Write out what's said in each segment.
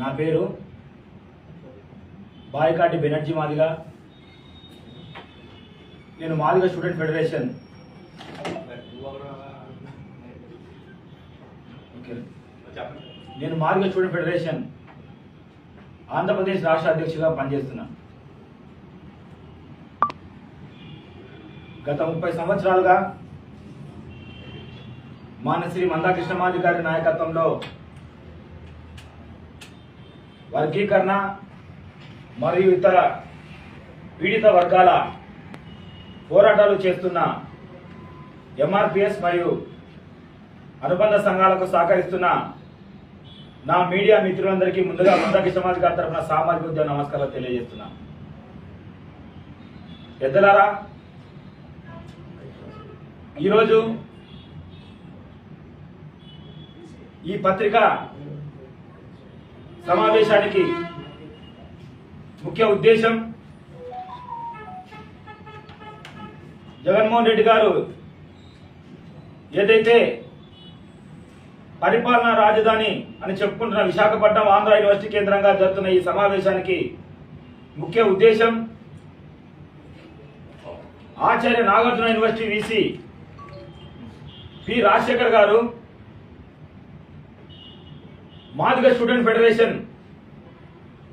నా పేరు బాయకాటి బెనర్జీ మాదిగా. నేను మాదిగా స్టూడెంట్ ఫెడరేషన్. నేను మాదిగా స్టూడెంట్ ఫెడరేషన్ ఆంధ్రప్రదేశ్ రాష్ట్ర అధ్యక్షుగా పనిచేస్తున్నా. గత ముప్పై సంవత్సరాలుగా మానశ్రీ మందాకృష్ణమాది గారి నాయకత్వంలో వర్గీకరణ మరియు ఇతర పీడిత వర్గాల పోరాటాలు చేస్తున్న ఎంఆర్పిఎస్ మరియు అనుబంధ సంఘాలకు సహకరిస్తున్న నా మీడియా మిత్రులందరికీ ముందుగా ముందకి సమాజ్ గారి తరఫున సామాజిక ఉద్యమ నమస్కారాలు తెలియజేస్తున్నా. పెద్దలారా ఈరోజు ఈ పత్రిక సమావేశానికి ముఖ్య ఉద్దేశం జగన్మోహన్ రెడ్డి గారు ఏదైతే పరిపాలనా రాజధాని అని చెప్పుకుంటున్న విశాఖపట్నం ఆంధ్ర యూనివర్సిటీ కేంద్రంగా జరుగుతున్న ఈ సమావేశానికి ముఖ్య ఉద్దేశం Acharya Nagarjuna university VC P Rajasekhar garu Madiga student federation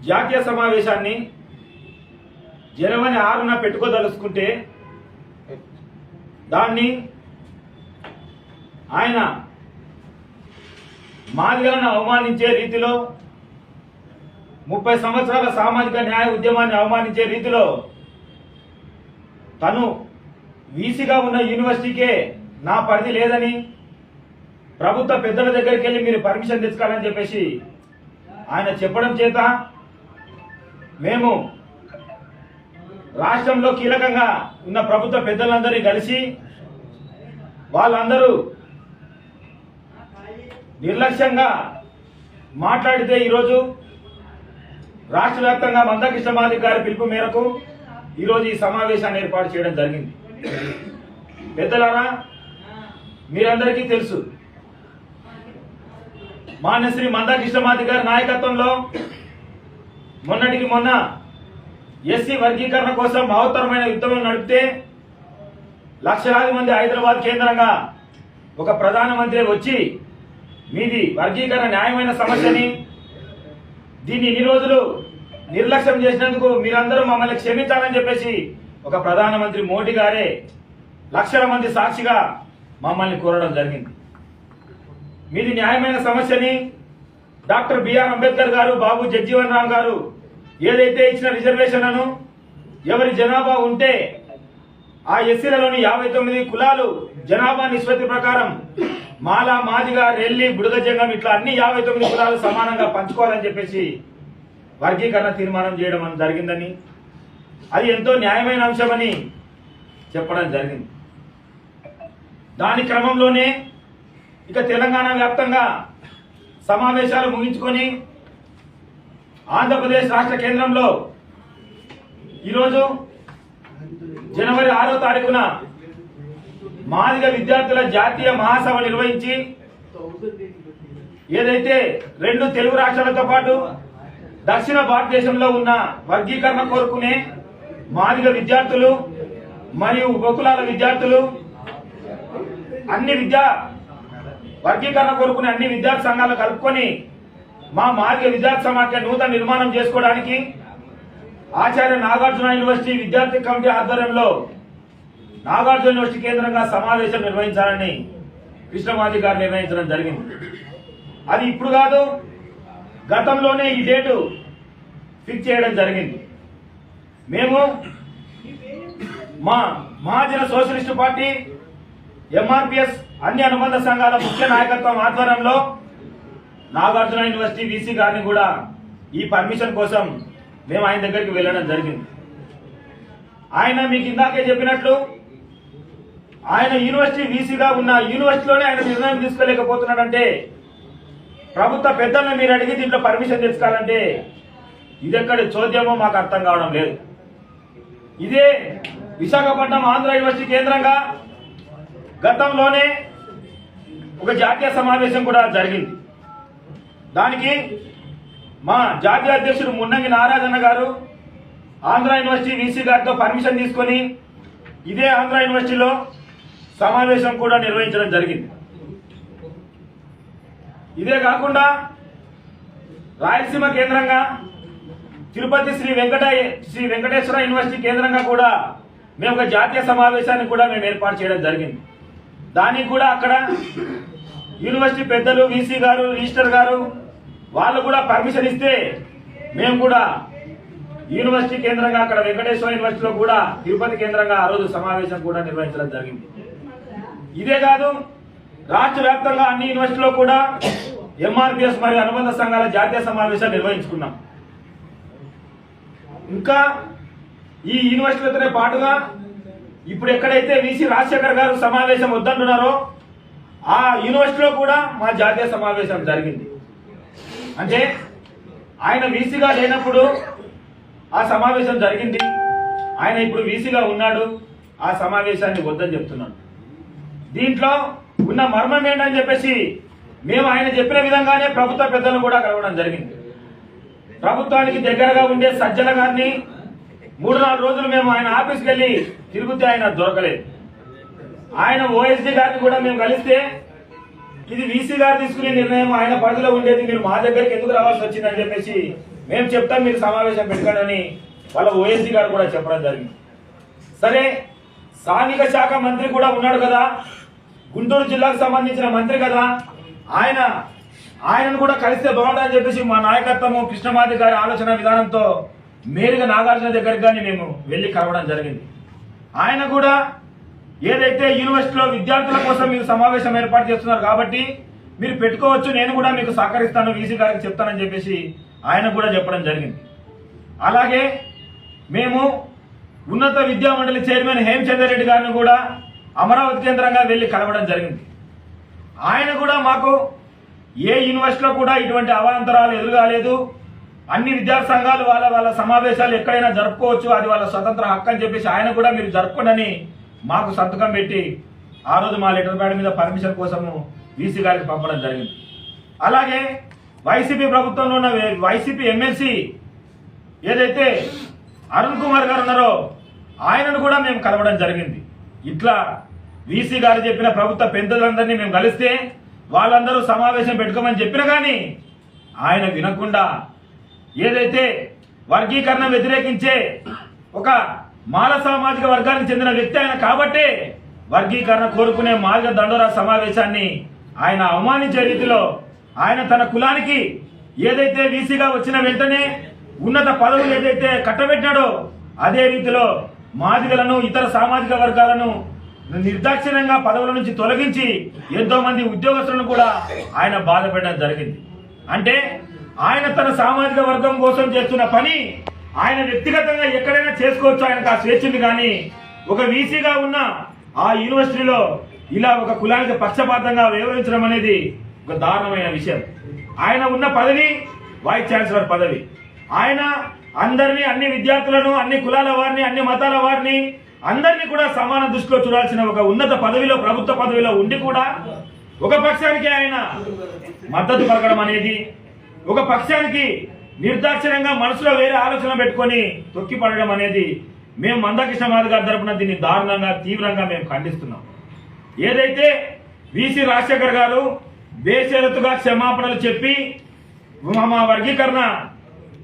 జాతీయ సమావేశాన్ని జనవరి ఆరున పెట్టుకోదలుచుకుంటే దాన్ని ఆయన మాదిగలను అవమానించే రీతిలో ముప్పై సంవత్సరాల సామాజిక న్యాయ ఉద్యమాన్ని అవమానించే రీతిలో తను వీసీగా ఉన్న యూనివర్సిటీకే నా పరిధి లేదని ప్రభుత్వ పెద్దల దగ్గరికి వెళ్ళి మీరు పర్మిషన్ తెచ్చుకోవాలని చెప్పేసి ఆయన చెప్పడం చేత మేము రాష్ట్రంలో కీలకంగా ఉన్న ప్రభుత్వ పెద్దలందరినీ కలిసి వాళ్ళందరూ నిర్లక్ష్యంగా మాట్లాడితే ఈరోజు రాష్ట్ర వ్యాప్తంగా మందకృష్ణ మాదిక్ గారి పిలుపు మేరకు ఈరోజు ఈ సమావేశాన్ని ఏర్పాటు చేయడం జరిగింది. పెద్దలారా మీరందరికీ తెలుసు మాన్యశ్రీ మందాకృష్ణమాది గారి నాయకత్వంలో మొన్నటికి మొన్న ఎస్సీ వర్గీకరణ కోసం మహోత్తరమైన యుద్ధం నడిపితే లక్షలాది మంది హైదరాబాద్ కేంద్రంగా ఒక ప్రధానమంత్రి వచ్చి మీది వర్గీకరణ న్యాయమైన సమస్యని దీన్ని ఇన్ని రోజులు నిర్లక్ష్యం చేసినందుకు మీరందరూ మమ్మల్ని క్షమించాలని చెప్పేసి ఒక ప్రధానమంత్రి మోడీ గారే లక్షల మంది సాక్షిగా మమ్మల్ని కోరడం జరిగింది. మీది న్యాయమైన సమస్యని డాక్టర్ బిఆర్ అంబేద్కర్ గారు బాబు జగ్జీవన్ రామ్ గారు ఏదైతే ఇచ్చిన రిజర్వేషన్లను ఎవరి జనాభా ఉంటే ఆ ఎస్సీలలోని యాభై తొమ్మిది కులాలు జనాభా నిష్పత్తి ప్రకారం మాల మాదిగా రెల్లి బుడగజంగం ఇట్లా అన్ని యాభై తొమ్మిది కులాలు సమానంగా పంచుకోవాలని చెప్పేసి వర్గీకరణ తీర్మానం చేయడం జరిగిందని అది ఎంతో న్యాయమైన అంశమని చెప్పడం జరిగింది. దాని క్రమంలోనే ఇక తెలంగాణ వ్యాప్తంగా సమావేశాలు ముగించుకొని ఆంధ్రప్రదేశ్ రాష్ట్ర కేంద్రంలో ఈరోజు జనవరి ఆరో తారీఖున మాదిగ విద్యార్థుల జాతీయ మహాసభ నిర్వహించి ఏదైతే రెండు తెలుగు రాష్ట్రాలతో పాటు దక్షిణ భారతదేశంలో ఉన్న వర్గీకరణ కోరుకునే మాదిగ విద్యార్థులు మరియు ఉపకులాల విద్యార్థులు అన్ని విద్యా వర్గీకరణ కోరుకునే అన్ని విద్యార్థి సంఘాలు కలుపుకొని మా మార్గ విద్యార్థి సమాఖ్య నూతన నిర్మాణం చేసుకోవడానికి ఆచార్య నాగార్జున యూనివర్సిటీ విద్యార్థి కమిటీ ఆధ్వర్యంలో నాగార్జున యూనివర్సిటీ కేంద్రంగా సమావేశం నిర్వహించాలని కృష్ణమాజీ గారు నిర్ణయించడం జరిగింది. అది ఇప్పుడు కాదు గతంలోనే ఈ డేటు ఫిక్స్ చేయడం జరిగింది. మేము మా మహాజన సోషలిస్టు పార్టీ ఎంఆర్పిఎస్ అన్ని అనుబంధ సంఘాల ముఖ్య నాయకత్వం ఆధ్వర్యంలో నాగార్జున యూనివర్సిటీ వీసీ గారిని కూడా ఈ పర్మిషన్ కోసం మేము ఆయన దగ్గరికి వెళ్ళడం జరిగింది. ఆయన మీకు ఇందాకే చెప్పినట్లు ఆయన యూనివర్సిటీ వీసీగా ఉన్న యూనివర్సిటీలోనే ఆయన నిర్ణయం తీసుకోలేకపోతున్నాడంటే ప్రభుత్వ పెద్దలను మీరు అడిగి దీంట్లో పర్మిషన్ తెచ్చుకోవాలంటే ఎక్కడ చోద్యమో మాకు అర్థం కావడం లేదు. ఇదే విశాఖపట్నం ఆంధ్ర యూనివర్సిటీ కేంద్రంగా గతంలోనే ఒక జాతీయ సమావేశం కూడా జరిగింది. దానికి మా జాతీయ అధ్యక్షుడు మున్నంగి నారాజన్న గారు ఆంధ్ర యూనివర్సిటీ వీసీ గారితో పర్మిషన్ తీసుకొని ఇదే ఆంధ్ర యూనివర్సిటీలో సమావేశం కూడా నిర్వహించడం జరిగింది. ఇదే కాకుండా రాయలసీమ కేంద్రంగా తిరుపతి శ్రీ వెంకట శ్రీ వెంకటేశ్వర యూనివర్సిటీ కేంద్రంగా కూడా మేము ఒక జాతీయ సమావేశాన్ని కూడా మేము ఏర్పాటు చేయడం జరిగింది. దానికి కూడా అక్కడ యూనివర్సిటీ పెద్దలు వీసీ గారు రిజిస్టర్ గారు వాళ్ళు కూడా పర్మిషన్ ఇస్తే మేము కూడా యూనివర్సిటీ కేంద్రంగా అక్కడ వెంకటేశ్వర యూనివర్సిటీలో కూడా తిరుపతి కేంద్రంగా ఆ రోజు సమావేశం కూడా నిర్వహించడం జరిగింది. ఇదే కాదు రాష్ట్ర వ్యాప్తంగా అన్ని యూనివర్సిటీలో కూడా ఎంఆర్పిఎస్ మరియు అనుబంధ సంఘాల జాతీయ సమావేశాలు నిర్వహించుకున్నాం. ఇంకా ఈ యూనివర్సిటీలతోనే పాటుగా ఇప్పుడు ఎక్కడైతే వీసీ రాజశేఖర్ గారు సమావేశం వద్దంటున్నారో ఆ యూనివర్సిటీలో కూడా మా జాతీయ సమావేశం జరిగింది. అంటే ఆయన వీసీగా లేనప్పుడు ఆ సమావేశం జరిగింది. ఆయన ఇప్పుడు వీసీగా ఉన్నాడు. ఆ సమావేశాన్ని వద్దని చెప్తున్నాడు. దీంట్లో ఉన్న మర్మం ఏంటని చెప్పేసి మేము ఆయన చెప్పిన విధంగానే ప్రభుత్వ పెద్దలను కూడా కలవడం జరిగింది. ప్రభుత్వానికి దగ్గరగా ఉండే సజ్జల గారిని మూడు నాలుగు రోజులు మేము ఆయన ఆఫీస్కి వెళ్ళి తిరుగుతే ఆయన దొరకలేదు. ఆయన ఓఎస్డీ గారిని కూడా మేము కలిస్తే ఇది వీసీ గారు తీసుకునే నిర్ణయం ఆయన పరిధిలో ఉండేది. మీరు మా దగ్గరికి ఎందుకు రావాల్సి వచ్చిందని చెప్పేసి మేము చెప్తాం. మీరు సమావేశం పెట్టుకోండి వాళ్ళ ఓఎస్డీ గారు కూడా చెప్పడం జరిగింది. సరే స్థానిక శాఖ మంత్రి కూడా ఉన్నాడు కదా. గుంటూరు జిల్లాకు సంబంధించిన మంత్రి కదా. ఆయన ఆయనను కూడా కలిస్తే బాగుంటుందని చెప్పేసి మా నాయకత్వము కృష్ణమాది గారి ఆలోచన విధానంతో నేరుగా నాగార్జున దగ్గరికి కానీ మేము వెళ్ళి కలవడం జరిగింది. ఆయన కూడా ఏదైతే యూనివర్సిటీలో విద్యార్థుల కోసం మీరు సమావేశం ఏర్పాటు చేస్తున్నారు కాబట్టి మీరు పెట్టుకోవచ్చు నేను కూడా మీకు సహకరిస్తాను వీసీ గారికి చెప్తానని చెప్పేసి ఆయన కూడా చెప్పడం జరిగింది. అలాగే మేము ఉన్నత విద్యా మండలి చైర్మన్ హేమచంద్ర రెడ్డి గారిని కూడా అమరావతి కేంద్రంగా వెళ్ళి కలవడం జరిగింది. ఆయన కూడా మాకు ఏ యూనివర్సిటీలో కూడా ఇటువంటి అవాంతరాలు ఎదురుగాలేదు. అన్ని విద్యార్థి సంఘాలు వాళ్ళ వాళ్ళ సమావేశాలు ఎక్కడైనా జరుపుకోవచ్చు. అది వాళ్ళ స్వతంత్ర హక్కు అని చెప్పేసి ఆయన కూడా మీరు జరుపుకోండి మాకు సంతకం పెట్టి ఆ రోజు మా లెటర్ ప్యాడ్ మీద పర్మిషన్ కోసము వీసీ గారికి పంపడం జరిగింది. అలాగే వైసీపీ ప్రభుత్వంలో ఉన్న వైసీపీ ఎమ్మెల్సీ ఏదైతే అరుణ్ కుమార్ గారు ఉన్నారో ఆయనను కూడా మేము కలవడం జరిగింది. ఇట్లా వీసీ గారు చెప్పిన ప్రభుత్వ పెద్దలందరినీ మేము కలిస్తే వాళ్ళందరూ సమావేశం పెట్టుకోమని చెప్పిన కానీ ఆయన వినకుండా ఏదైతే వర్గీకరణ వ్యతిరేకించే ఒక మాల సామాజిక వర్గానికి చెందిన వ్యక్తి ఆయన కాబట్టే వర్గీకరణ కోరుకునే మార్గ దండోరా సమావేశాన్ని ఆయన అవమానించే రీతిలో ఆయన తన కులానికి ఏదైతే వీసీగా వచ్చిన వెంటనే ఉన్నత పదవులు ఏదైతే కట్టబెట్టాడో అదే రీతిలో మాదిగలను ఇతర సామాజిక వర్గాలను నిర్దాక్షిణ్యంగా పదవుల నుంచి తొలగించి ఎంతో మంది ఉద్యోగస్తులను కూడా ఆయన బాధపడడం జరిగింది. అంటే ఆయన తన సామాజిక వర్గం కోసం చేస్తున్న పని ఆయన వ్యక్తిగతంగా ఎక్కడైనా చేసుకోవచ్చు ఆయనకు ఆ స్వేచ్ఛ కానీ ఒక వీసీగా ఉన్న ఆ యూనివర్సిటీలో ఇలా ఒక కులానికి పక్షపాతంగా వివరించడం అనేది ఒక దారుణమైన విషయం. ఆయన ఉన్న పదవి వైస్ ఛాన్సలర్ పదవి. ఆయన అందరినీ అన్ని విద్యార్థులను అన్ని కులాల వారిని అన్ని మతాల వారిని అందరినీ కూడా సమాన దృష్టిలో చూడాల్సిన ఒక ఉన్నత పదవిలో ప్రభుత్వ పదవిలో ఉండి కూడా ఒక పక్షానికి ఆయన మద్దతు పలకడం అనేది ఒక పక్షానికి నిర్దాక్షిణ్యంగా మనసులో వేరే ఆలోచన పెట్టుకొని తొక్కి పడడం అనేది మేము మందకృష్ణ మాది గారి తరపున దీన్ని దారుణంగా తీవ్రంగా మేము ఖండిస్తున్నాం. ఏదైతే విసి రాజశేఖర్ గారు బేషరతుగా క్షమాపణలు చెప్పి మా- మా వర్గీకరణ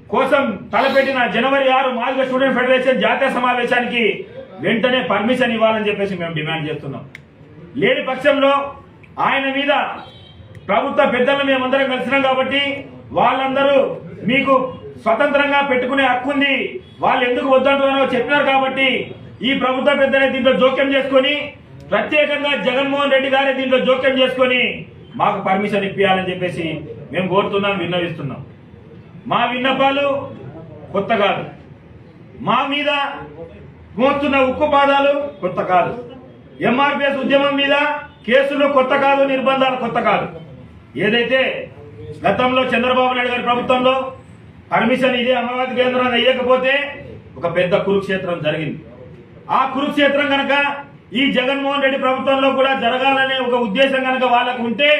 కోసం తలపెట్టిన జనవరి ఆరు మాదిగ స్టూడెంట్ ఫెడరేషన్ జాతీయ సమావేశానికి వెంటనే పర్మిషన్ ఇవ్వాలని చెప్పేసి మేము డిమాండ్ చేస్తున్నాం. లేని పక్షంలో ఆయన మీద ప్రభుత్వ పెద్దలను మేమందరం కలిసినాం కాబట్టి వాళ్ళందరూ మీకు స్వతంత్రంగా పెట్టుకునే హక్కు ఉంది. వాళ్ళు ఎందుకు వద్దంటున్నారో చెప్పినారు కాబట్టి ఈ ప్రభుత్వ పెద్దలే దీంట్లో జోక్యం చేసుకొని ప్రత్యేకంగా జగన్మోహన్ రెడ్డి గారే దీంట్లో జోక్యం చేసుకొని మాకు పర్మిషన్ ఇప్పించాలని చెప్పేసి మేము కోరుతున్నాం విన్నవిస్తున్నాం. మా విన్నపాలు కొత్త కాదు. మా మీద మోస్తున్న ఉక్కు పాదాలు కొత్త కాదు. ఎంఆర్పిఎస్ ఉద్యమం మీద కేసులు కొత్త కాదు నిర్బంధాలు కొత్త కాదు. ఏదైతే గతంలో చంద్రబాబు నాయుడు గారి ప్రభుత్వంలో పర్మిషన్ ఇదే అమరావతి కేంద్రం అయ్యకపోతే ఒక పెద్ద కురుక్షేత్రం జరిగింది. ఆ కురుక్షేత్రం కనుక ఈ జగన్మోహన్ రెడ్డి ప్రభుత్వంలో కూడా జరగాలనే ఒక ఉద్దేశం కనుక వాళ్ళకు ఉంటే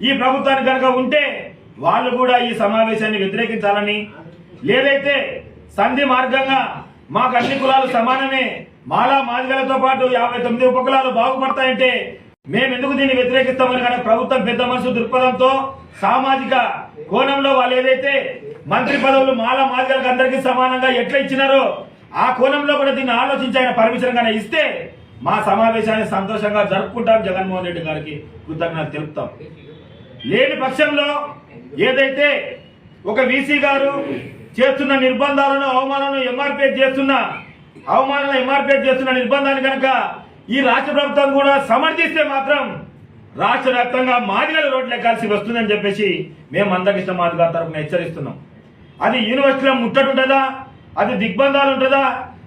ఈ ప్రభుత్వానికి కనుక ఉంటే వాళ్ళు కూడా ఈ సమావేశాన్ని వ్యతిరేకించాలని లేదైతే సంధి మార్గంగా మాకు అన్ని కులాలు సమానమే మాలా మాదిగలతో పాటు యాభై తొమ్మిది ఉపకులాలు బాగుపడతాయంటే మేము ఎందుకు దీన్ని వ్యతిరేకిస్తామని కానీ ప్రభుత్వం పెద్ద మనసు దృక్పథంతో సామాజిక కోణంలో వాళ్ళు ఏదైతే మంత్రి పదవులు మాల మాదిగలకు అందరికీ సమానంగా ఎట్లా ఇచ్చినారో ఆ కోణంలో కూడా దీన్ని ఆలోచించి ఆయన పర్మిషన్ గానే ఇస్తే మా సమావేశాన్ని సంతోషంగా జరుపుకుంటాం జగన్మోహన్ రెడ్డి గారికి కృతజ్ఞత తెలుపుతాం. లేని పక్షంలో ఏదైతే ఒక వీసీ గారు చేస్తున్న నిర్బంధాలను అవమానాలను ఎంఆర్పీ చేస్తున్న అవమానాలను ఎంఆర్పీ చేస్తున్న నిర్బంధాన్ని కనుక ఈ రాష్ట్ర ప్రభుత్వం కూడా సమర్థిస్తే మాత్రం రాష్ట్ర వ్యాప్తంగా మాదిగల రోడ్లు ఎక్కాల్సి వస్తుందని చెప్పేసి మేము అందరికృష్ణ మాదిగ తరఫున హెచ్చరిస్తున్నాం. అది యూనివర్సిటీలో ముట్టటుంటుందా అది దిగ్బంధాలు ఉంటుందా?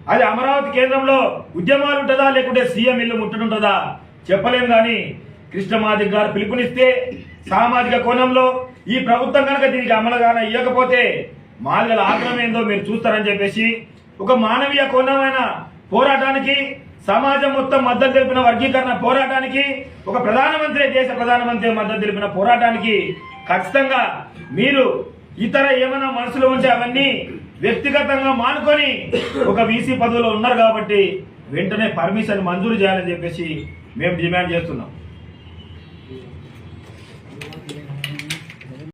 అది అమరావతి కేంద్రంలో ఉద్యమాలు ఉంటుందా? లేకుంటే సీఎం ఇల్లు ముట్టటుంటుందా చెప్పలేం కానీ కృష్ణమాదిక్ గారు పిలుపునిస్తే సామాజిక కోణంలో ఈ ప్రభుత్వం కనుక దీనికి అమలుగాన ఇవ్వకపోతే మాదిగల ఆగ్రహం ఏందో మీరు చూస్తారని చెప్పేసి ఒక మానవీయ కోణమైన పోరాటానికి సమాజం మొత్తం మద్దతు తెలిపిన వర్గీకరణ పోరాటానికి ఒక ప్రధానమంత్రి దేశ ప్రధానమంత్రి మద్దతు తెలిపిన పోరాటానికి ఖచ్చితంగా మీరు ఇతర ఏమైనా మనసులో ఉంటే అవన్నీ వ్యక్తిగతంగా మానుకొని ఒక వీసీ పదవిలో ఉన్నారు కాబట్టి వెంటనే పర్మిషన్ మంజూరు చేయాలని చెప్పేసి మేము డిమాండ్ చేస్తున్నాం.